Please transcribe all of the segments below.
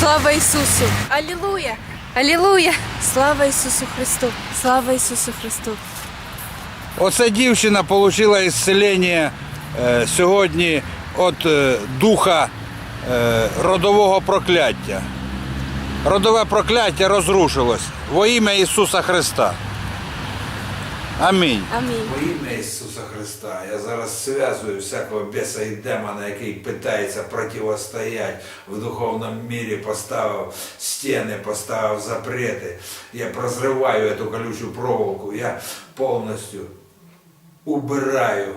Слава Ісусу! Алілуя! Алілуя! Слава Ісусу Христу! Слава Ісусу Христу! Оця дівчина отримала ісцелення е, сьогодні від е, духа е, родового прокляття. Родове прокляття розрушилось во ім'я Ісуса Христа. Амінь. Амінь. Во ім'я Ісуса Христа я зараз зв'язую всякого біса і демона, який питається противостояти в духовному мірі, поставив стіни, поставив запрети. Я прозриваю цю колючу проволоку, я повністю убираю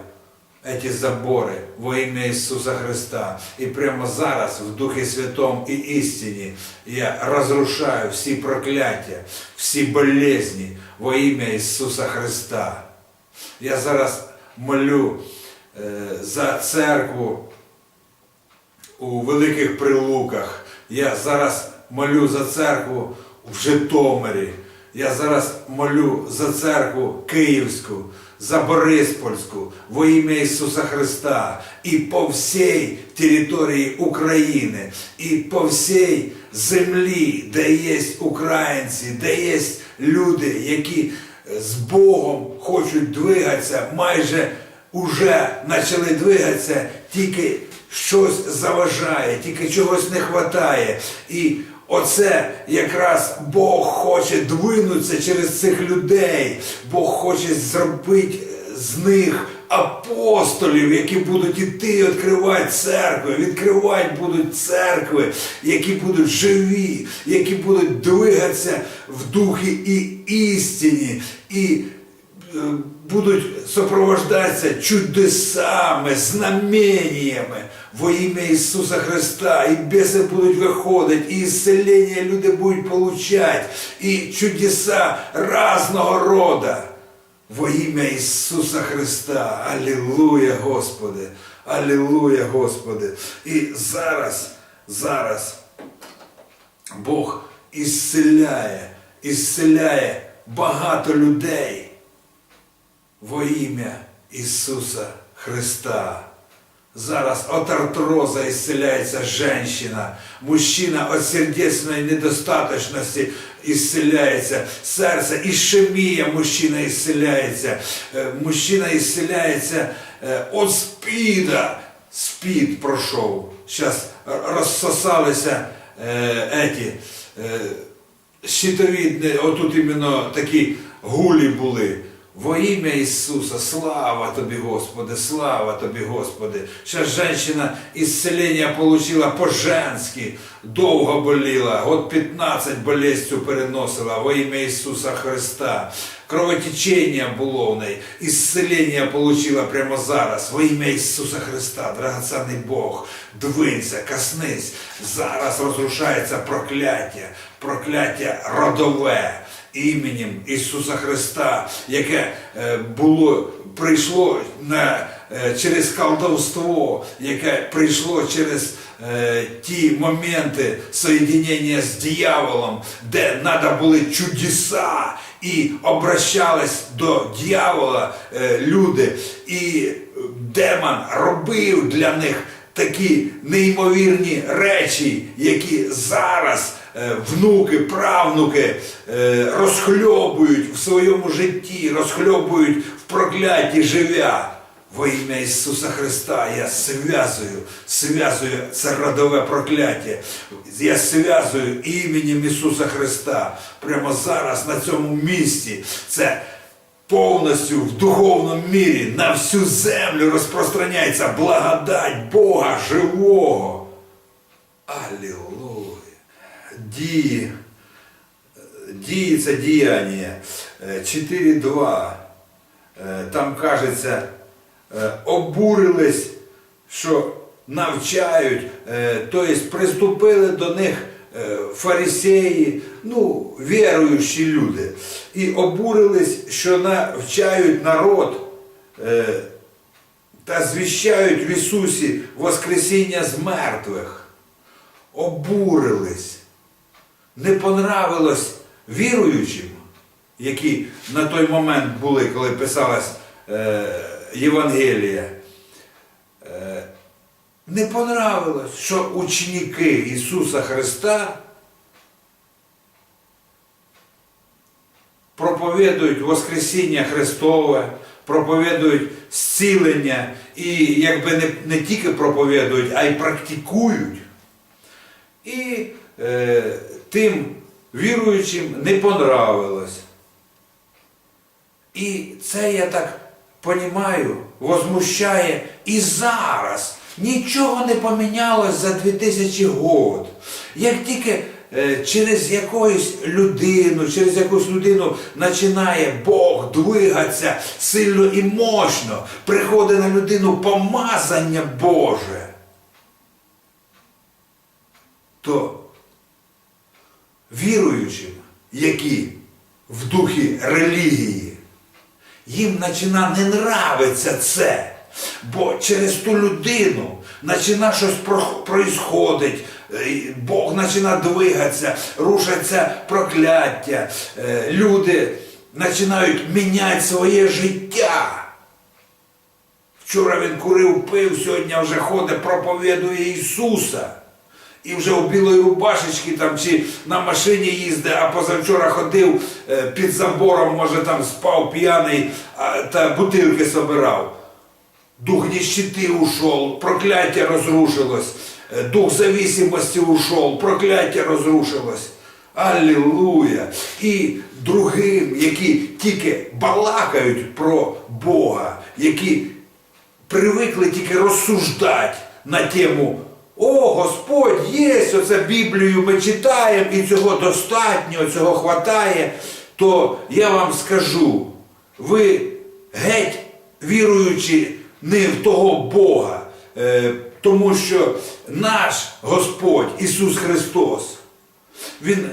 эти забори во ім'я Ісуса Христа. І прямо зараз в Духі Святому і істині я розрушаю всі прокляття, всі болезні во ім'я Ісуса Христа. Я зараз молю е, за церкву у Великих Прилуках. Я зараз молю за церкву в Житомирі. Я зараз молю за церкву Київську, за Бориспольську, во ім'я Ісуса Христа, і по всій території України, і по всій землі, де є українці, де є люди, які з Богом хочуть двигатися, майже вже почали двигатися, тільки щось заважає, тільки чогось не вистачає. І оце якраз Бог хоче двинутися через цих людей. Бог хоче зробити з них апостолів, які будуть іти відкривати церкви, відкривати будуть церкви, які будуть живі, які будуть двигатися в духі і істині. І е, будуть супровождатися чудесами, знамениями во ім'я Ісуса Христа. І біси будуть виходити, і ісцелення люди будуть получати, і чудеса разного роду. Во ім'я Ісуса Христа. Алілуя, Господи! Алілуя, Господи! І зараз, зараз Бог ісцеляє, ісцеляє багато людей во ім'я Ісуса Христа. Зараз от артроза исцеляется женщина, мужчина от сердечной недостаточности исцеляется, сердце, ишемия мужчина исцеляется, Э, мужчина исцеляется э, от спида, спид прошел, сейчас розсосалися э, эти э, щитовідні, отут іменно такі гулі були. Во ім'я Ісуса, слава Тобі, Господи, слава Тобі, Господи. Сейчас женщина исцелення получила по-женськи, довго боліла, год 15 болезнью переносила во ім'я Ісуса Христа. Кровотечення було в неї, ісцелення получила прямо зараз, во ім'я Ісуса Христа, драгоценний Бог, двинься, коснись. Зараз розрушається прокляття, прокляття родове іменем Ісуса Христа, яке е, було, прийшло на, е, через колдовство, яке прийшло через е, ті моменти соєднення з дияволом, де треба були чудеса, і обращались до дьявола е, люди, і демон робив для них такі неймовірні речі, які зараз внуки, правнуки е, розхльобують в своєму житті, розхльобують в прокляті живя. Во ім'я Ісуса Христа я зв'язую, зв'язую це родове прокляття. Я зв'язую іменем Ісуса Христа прямо зараз на цьому місці. Це повністю в духовному мірі на всю землю розпространяється благодать Бога живого. Аллилуйя. Дії. Дії це діяння. Е, 4.2. Е, Там кажеться, е, обурились, що навчають, е, тобто приступили до них е, фарисеї, ну, віруючі люди, і обурились, що навчають народ е, та звіщають в Ісусі Воскресіння з мертвих. Обурились. Не понравилось віруючим, які на той момент були, коли писалась е, Євангелія. Е, не понравилось, що ученики Ісуса Христа проповідують Воскресіння Христове, проповідують зцілення і якби не, не тільки проповідують, а й практикують. І е, тим віруючим не понравилось. І це я так понімаю, возмущає і зараз. Нічого не помінялось за 2000 год. Як тільки е, через якусь людину, через якусь людину починає Бог двигатися сильно і мощно, приходить на людину помазання Боже, то віруючим, які в духі релігії, їм почина не нравиться це. Бо через ту людину почина щось про- е, Бог почина двигатися, рушаться прокляття, е, люди починають міняти своє життя. Вчора він курив, пив, сьогодні вже ходить, проповідує Ісуса. І вже у білої рубашечки там чи на машині їздить, а позавчора ходив е, під забором, може там спав п'яний та бутилки собирав. Дух нищети ушел, прокляття розрушилось, е, дух зависимості ушел, прокляття розрушилось. Аллилуйя! І другим, які тільки балакають про Бога, які привикли тільки розсуждати на тему О, Господь є, оце Біблію ми читаємо, і цього достатньо, цього хватає, то я вам скажу, ви геть віруючи не в того Бога, е, тому що наш Господь Ісус Христос, Він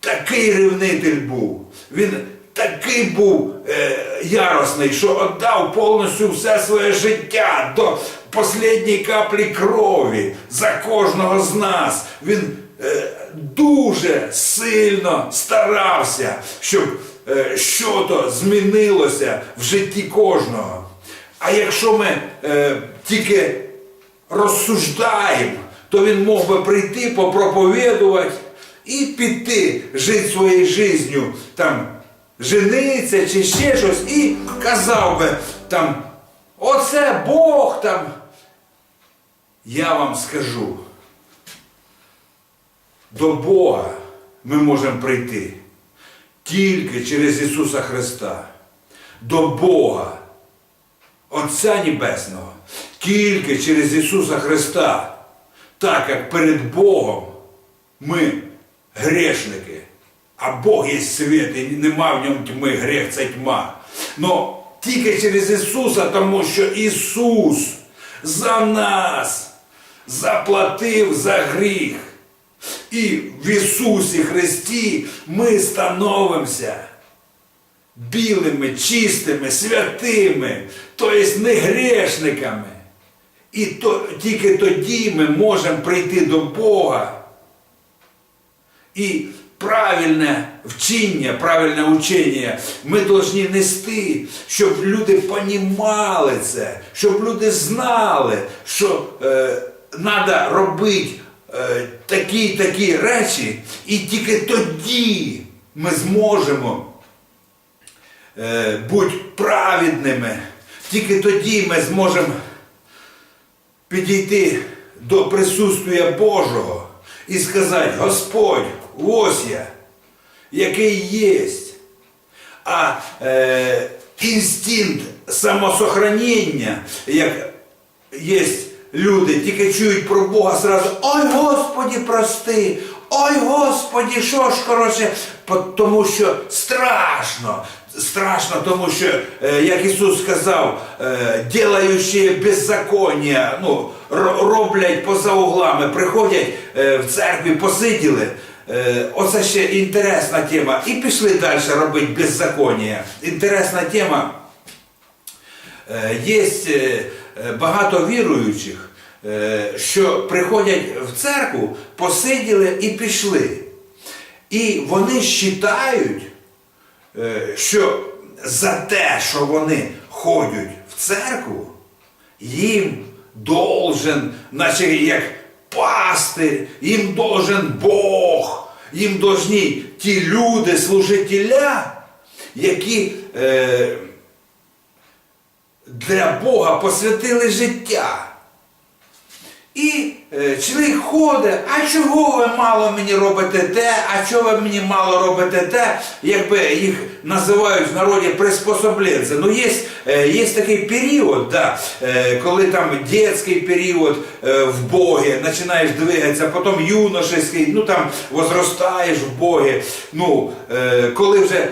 такий ревнитель був, Він такий був е, яростний, що віддав повністю все своє життя до останньої каплі крові за кожного з нас. Він е, дуже сильно старався, щоб е, щось змінилося в житті кожного. А якщо ми е, тільки розсуждаємо, то він мог би прийти, попроповідувати і піти жити своєю життю, там, жениться чи ще щось, і казав би там, оце Бог там. Я вам скажу, до Бога ми можемо прийти тільки через Ісуса Христа. До Бога, Отця Небесного, тільки через Ісуса Христа, так як перед Богом ми грешники, а Бог є світ, і нема в ньому тьми, грех це тьма. Но тільки через Ісуса, тому що Ісус за нас заплатив за гріх. І в Ісусі Христі ми становимося білими, чистими, святими, тобто не грешниками. І то, тільки тоді ми можемо прийти до Бога. І правильне вчення, правильне учення ми повинні нести, щоб люди понімали це, щоб люди знали, що треба робити е, такі такі речі, і тільки тоді ми зможемо е, бути праведними. Тільки тоді ми зможемо підійти до присутствия Божого і сказати, Господь, ось я, який єсть. А е, інстинкт самосохранення, як є люди, тільки чують про Бога сразу, ой Господі, прости, ой Господі, що ж коротше, тому що страшно. Страшно, тому що, е, як Ісус сказав, е, ділаючи беззаконня, ну, роблять поза углами, приходять е, в церкві, посиділи. Оце ще інтересна тема. І пішли далі робити беззаконня. Інтересна тема. Є багато віруючих, е, що приходять в церкву, посиділи і пішли. І вони вважають, е, що за те, що вони ходять в церкву, їм должен, наче як пастир, їм должен Бог, їм должні ті люди, служителя, які е, для Бога посвятили життя. І е, чоловік ходить, а чого ви мало мені робите те, а чого ви мені мало робите те, якби їх називають в народі приспособленці. Ну, є, е, є такий період, да, е, коли там дитячий період в Богі, починаєш двигатися, потім юношеський, ну там возростаєш в Богі. Ну, коли вже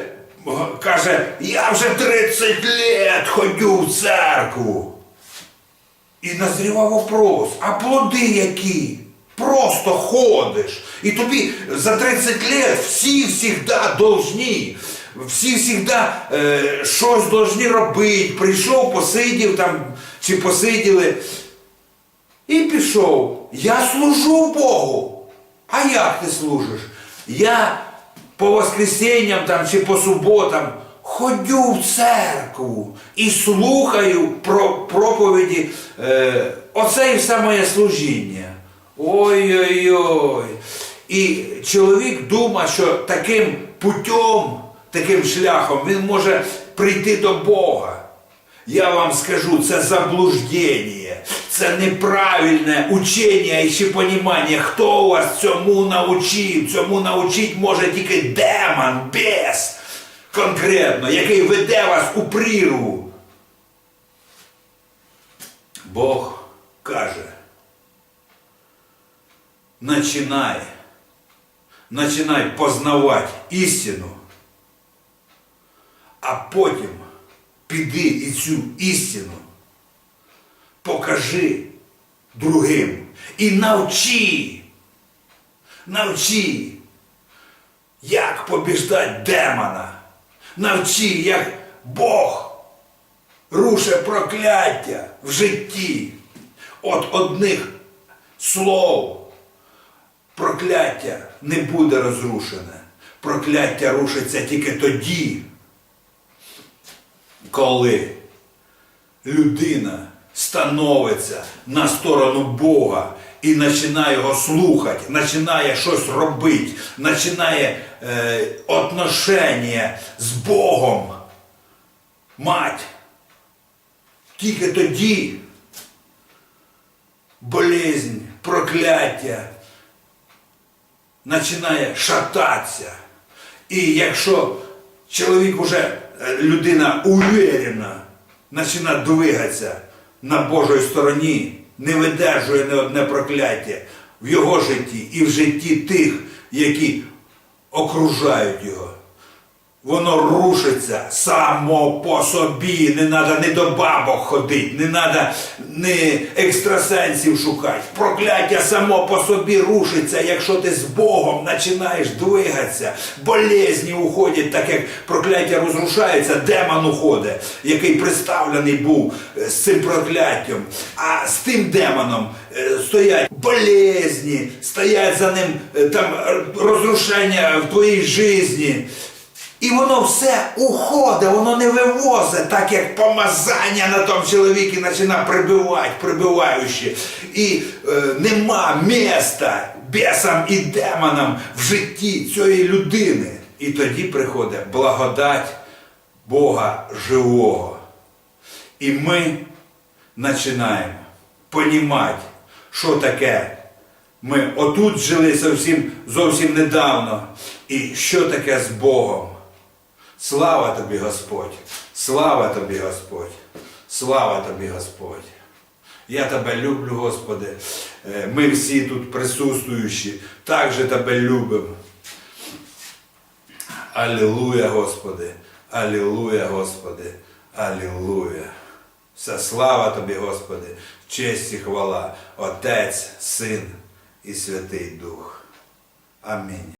каже, я вже 30 лет ходю в церкву. І назрівав вопрос, а плоди які? Просто ходиш. І тобі за 30 лет всі всігда должні. Всі всігда е, щось должні робити. Прийшов, посидів там, чи посиділи. І пішов. Я служу Богу. А як ти служиш? Я по воскресенням там, чи по суботам ходю в церкву і слухаю про проповіді. Е, оце і все моє служіння. Ой-ой-ой. І чоловік думає, що таким путем, таким шляхом він може прийти до Бога. Я вам скажу, це заблуждення, це неправильне учення і ще понімання. Хто вас цьому навчив? Цьому навчить може тільки демон, бес, конкретно, який веде вас у прірву. Бог каже, начинай, начинай познавати істину, а потім піди і цю істину покажи другим і навчи, навчи, як побіждати демона, навчи, як Бог руше прокляття в житті. От одних слов прокляття не буде розрушене. Прокляття рушиться тільки тоді, коли людина становиться на сторону Бога і починає його слухати, починає щось робити, починає е, отношення з Богом мать. Тільки тоді болезнь, прокляття починає шататися. І якщо чоловік уже, людина уверена, починає двигатися на Божій стороні, не видержує не одне прокляття в його житті і в житті тих, які окружають його. Воно рушиться само по собі. Не треба ні до бабок ходити, не треба ні екстрасенсів шукати. Прокляття само по собі рушиться, якщо ти з Богом починаєш двигатися. Болезні уходять, так як прокляття розрушається, демон уходить, який представлений був е, з цим прокляттям. А з тим демоном е, стоять болезні, стоять за ним е, там розрушення в твоїй житті. І воно все уходить, воно не вивозить, так як помазання на тому чоловіки починає прибивати, прибиваючи. І е, нема міста бесам і демонам в житті цієї людини. І тоді приходить благодать Бога живого. І ми починаємо понімати, що таке. Ми отут жили зовсім, зовсім недавно. І що таке з Богом? Слава тобі, Господь! Слава тобі, Господь! Слава тобі, Господь! Я тебе люблю, Господи. Е, Ми всі тут присутствуючі, також тебе любимо. Алілуя, Господи! Алілуя, Господи! Алілуя! Вся слава тобі, Господи, честь і хвала, Отець, Син і Святий Дух. Амінь.